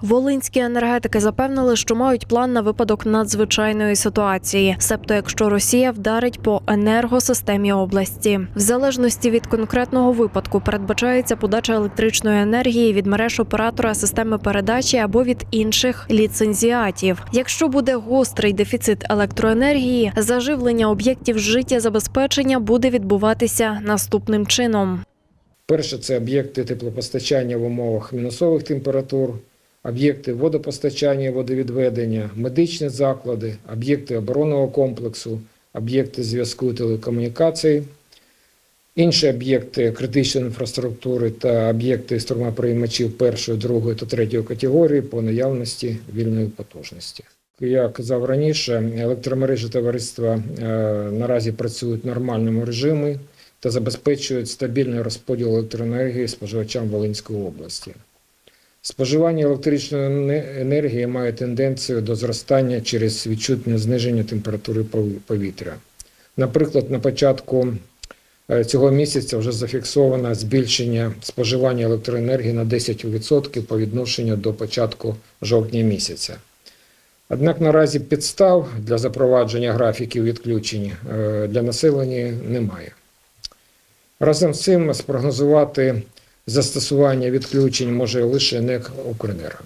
Волинські енергетики запевнили, що мають план на випадок надзвичайної ситуації, себто якщо Росія вдарить по енергосистемі області. В залежності від конкретного випадку передбачається подача електричної енергії від мереж оператора системи передачі або від інших ліцензіатів. Якщо буде гострий дефіцит електроенергії, заживлення об'єктів життєзабезпечення буде відбуватися наступним чином. Перше це об'єкти теплопостачання в умовах мінусових температур, об'єкти водопостачання водовідведення, медичні заклади, об'єкти оборонного комплексу, об'єкти зв'язку і телекомунікацій, інші об'єкти критичної інфраструктури та об'єкти струмоприймачів першої, другої та третьої категорії по наявності вільної потужності. Я казав раніше, електромережі товариства е, наразі працюють в нормальному режимі та забезпечують стабільний розподіл електроенергії споживачам Волинської області. Споживання електричної енергії має тенденцію до зростання через відчутне зниження температури повітря. Наприклад, на початку е, цього місяця вже зафіксовано збільшення споживання електроенергії на 10% по відношенню до початку жовтня місяця. Однак наразі підстав для запровадження графіків відключень е, для населення немає. Разом з цим спрогнозувати застосування відключень може лише НЕК «Укренерго».